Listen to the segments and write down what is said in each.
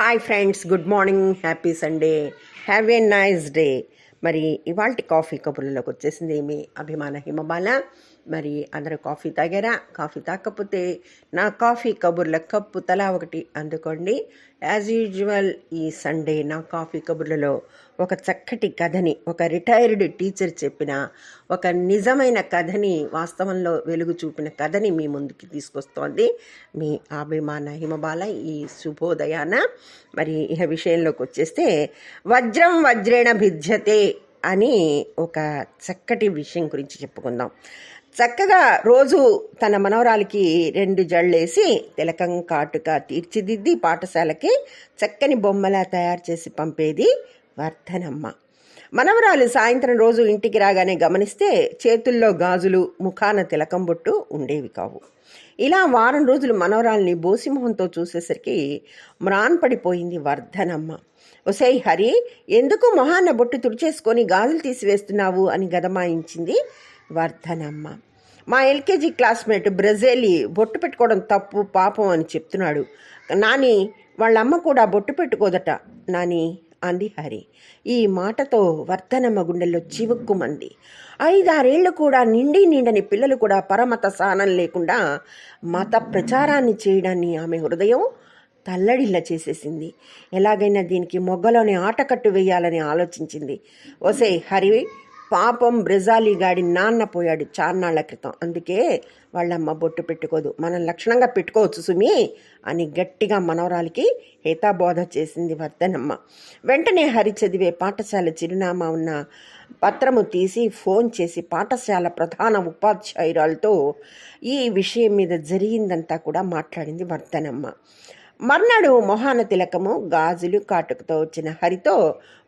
Hi friends good morning happy Sunday have a nice day మరి ఇవాళ coffee కబుర్లలోకి వచ్చేసింది మీ అభిమాన హిమబాల. మరి అందరూ కాఫీ తాగారా? కాఫీ తాకపోతే నా కాఫీ కబుర్ల కప్పు తలా ఒకటి అందుకోండి. యాజ్ యూజువల్ ఈ సండే నా కాఫీ కబుర్లలో ఒక చక్కటి కథని ఒక రిటైర్డ్ టీచర్ చెప్పిన ఒక నిజమైన కథని వాస్తవంలో వెలుగు చూపిన కథని మీ ముందుకి తీసుకొస్తోంది. మీ అభిమాన హిమబాల ఈ శుభోదయాన. మరి ఇహ విషయంలోకి వచ్చేస్తే వజ్రం వజ్రేణ భిద్యతే అని ఒక చక్కటి విషయం గురించి చెప్పుకుందాం. చక్కగా రోజు తన మనవరాలికి రెండు జళ్ళేసి తిలకం కాటుక తీర్చిదిద్ది పాఠశాలకి చక్కని బొమ్మలా తయారు చేసి పంపేది వర్ధనమ్మ. మనవరాలు సాయంత్రం రోజు ఇంటికి రాగానే గమనిస్తే చేతుల్లో గాజులు ముఖాన తిలకం బొట్టు ఉండేవి కావు. ఇలా వారం రోజులు మనవరాల్ని బోసిమోహంతో చూసేసరికి మ్రాన్ పడిపోయింది వర్ధనమ్మ. ఒసై హరి ఎందుకు మొహాన్న బొట్టు తుడిచేసుకొని గాజులు తీసివేస్తున్నావు అని గదమాయించింది వర్ధనమ్మ. మా ఎల్కేజీ క్లాస్మేట్ బ్రెజేలి బొట్టు పెట్టుకోవడం తప్పు పాపం అని చెప్తున్నాడు. నాని వాళ్ళమ్మ కూడా బొట్టు పెట్టుకోదట నాని అంది హరి. ఈ మాటతో వర్ధనమ్మ గుండెల్లో చివుక్కుమంది. ఐదారేళ్ళు కూడా నిండి నిండని పిల్లలు కూడా పరమత సహనం లేకుండా మత ప్రచారాన్ని చేయడాన్ని ఆమె హృదయం తల్లడిల్ల చేసేసింది. ఎలాగైనా దీనికి మొగ్గలోనే ఆటకట్టు వేయాలని ఆలోచించింది. ఒసే హరి పాపం బ్రెజాలి గాడి నాన్న పోయాడు చార్నాళ్ళ క్రితం. అందుకే వాళ్ళమ్మ బొట్టు పెట్టుకోదు. మనం లక్షణంగా పెట్టుకోవచ్చు సుమి అని గట్టిగా మనవరాలికి హితాబోధ చేసింది వర్ధనమ్మ. వెంటనే హరి చదివే పాఠశాల చిరునామా ఉన్న పత్రము తీసి ఫోన్ చేసి పాఠశాల ప్రధాన ఉపాధ్యాయురాలతో ఈ విషయం మీద జరిగిందంతా కూడా మాట్లాడింది వర్ధనమ్మ. మర్నాడు మొహాన తిలకము గాజులు కాటుకతో వచ్చిన హరితో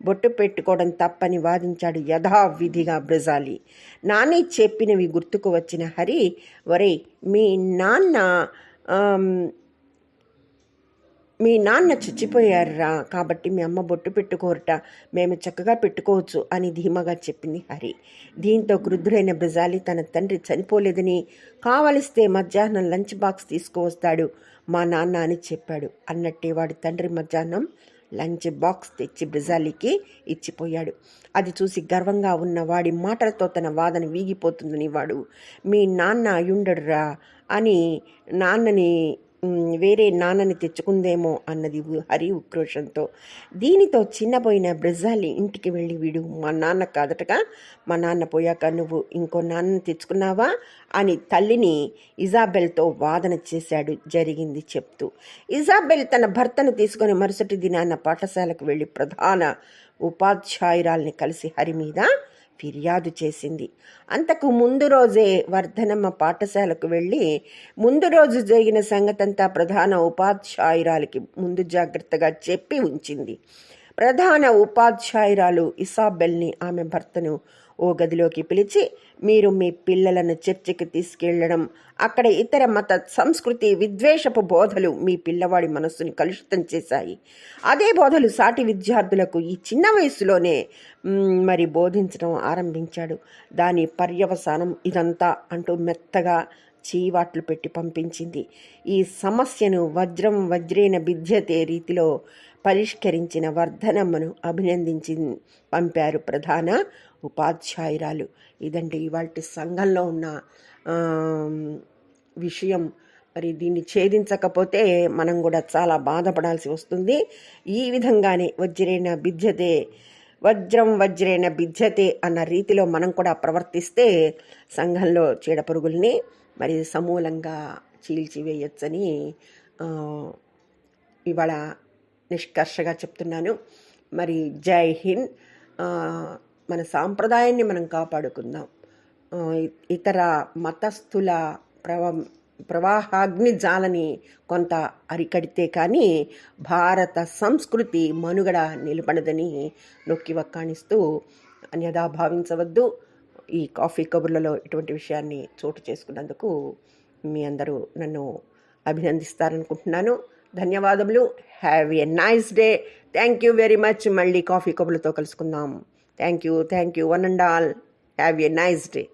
బొట్టు పెట్టుకోవడం తప్పని వాదించాడు యథావిధిగా బ్రజాలి. నాని చెప్పినవి గుర్తుకు వచ్చిన హరి ఒరే మీ నాన్న మీ నాన్న చచ్చిపోయారురా కాబట్టి మీ అమ్మ బొట్టు పెట్టుకోరట. మేము చక్కగా పెట్టుకోవచ్చు అని ధీమాగా చెప్పింది హరి. దీంతో క్రుద్ధుడైన బ్రజాలి తన తండ్రి చనిపోలేదని కావలిస్తే మధ్యాహ్నం లంచ్ బాక్స్ తీసుకువస్తాడు మా నాన్న అని చెప్పాడు. అన్నట్టే వాడి తండ్రి మధ్యాహ్నం లంచ్ బాక్స్ తెచ్చి బ్రిజాలికి ఇచ్చిపోయాడు. అది చూసి గర్వంగా ఉన్న వాడి మాటలతో తన వాదన వీగిపోతుందని వాడు మీ నాన్న అయ్యుండడురా అని నాన్నని వేరే నాన్నని తెచ్చుకుందేమో అన్నది హరి ఉక్రోషంతో. దీనితో చిన్నపోయిన బ్రెజాలి ఇంటికి వెళ్ళి వీడు మా నాన్న కాదటగా? మా నాన్న పోయాక నువ్వు ఇంకో నాన్నని తెచ్చుకున్నావా? అని తల్లిని ఇజాబెల్తో వాదన చేశాడు జరిగింది చెప్తూ. ఇజాబెల్ తన భర్తను తీసుకొని మరుసటి దినాన్న పాఠశాలకు వెళ్ళి ప్రధాన ఉపాధ్యాయురాల్ని కలిసి హరి మీద ఫిర్యాదు చేసింది. అంతకు ముందు రోజే వర్ధనమ్మ పాఠశాలకు వెళ్ళి ముందు రోజు జరిగిన సంగతంతా ప్రధాన ఉపాధ్యాయురాలకి ముందు జాగ్రత్తగా చెప్పి ఉంచింది. ప్రధాన ఉపాధ్యాయురాలు ఇసాబెల్ని ఆమె భర్తను ఓ గదిలోకి పిలిచి మీరు మీ పిల్లలను చర్చికి తీసుకెళ్ళడం అక్కడ ఇతర మత సంస్కృతి విద్వేషపు బోధలు మీ పిల్లవాడి మనస్సుని కలుషితం చేశాయి. అదే బోధలు సాటి విద్యార్థులకు ఈ చిన్న వయసులోనే మరి బోధించడం ఆరంభించాడు. దాని పర్యవసానం ఇదంతా అంటూ మెత్తగా చీవాట్లు పెట్టి పంపించింది. ఈ సమస్యను వజ్రం వజ్రేన విద్యతే రీతిలో పరిష్కరించిన వర్ధనమ్మను అభినందించి పంపారు ప్రధాన ఉపాధ్యాయురాలు. ఇదండి ఇవాళ సంఘంలో ఉన్న విషయం. మరి దీన్ని ఛేదించకపోతే మనం కూడా చాలా బాధపడాల్సి వస్తుంది. ఈ విధంగానే వజ్రేణ బిద్యతే వజ్రం వజ్రేణ బిద్యతే అన్న రీతిలో మనం కూడా ప్రవర్తిస్తే సంఘంలో చీడపురుగుల్ని మరి సమూలంగా చీల్చివేయచ్చని ఇవాళ నిష్కర్షగా చెప్తున్నాను. మరి జై హింద్. మన సాంప్రదాయాన్ని మనం కాపాడుకుందాం. ఇతర మతస్థుల ప్రవ ప్రవాహాగ్ని జాలని కొంత అరికడితే కానీ భారత సంస్కృతి మనుగడ నిలబడదని నొక్కి వక్కాణిస్తూ అన్యదా భావించవద్దు. ఈ కాఫీ కబుర్లలో ఇటువంటి విషయాన్ని చోటు చేసుకున్నందుకు మీ అందరూ నన్ను అభినందిస్తారనుకుంటున్నాను. ధన్యవాదములు. Have a nice day thank you very much మళ్ళీ కాఫీ కబులతో కలుసుకుందాం. Thank you thank you one and all have a nice day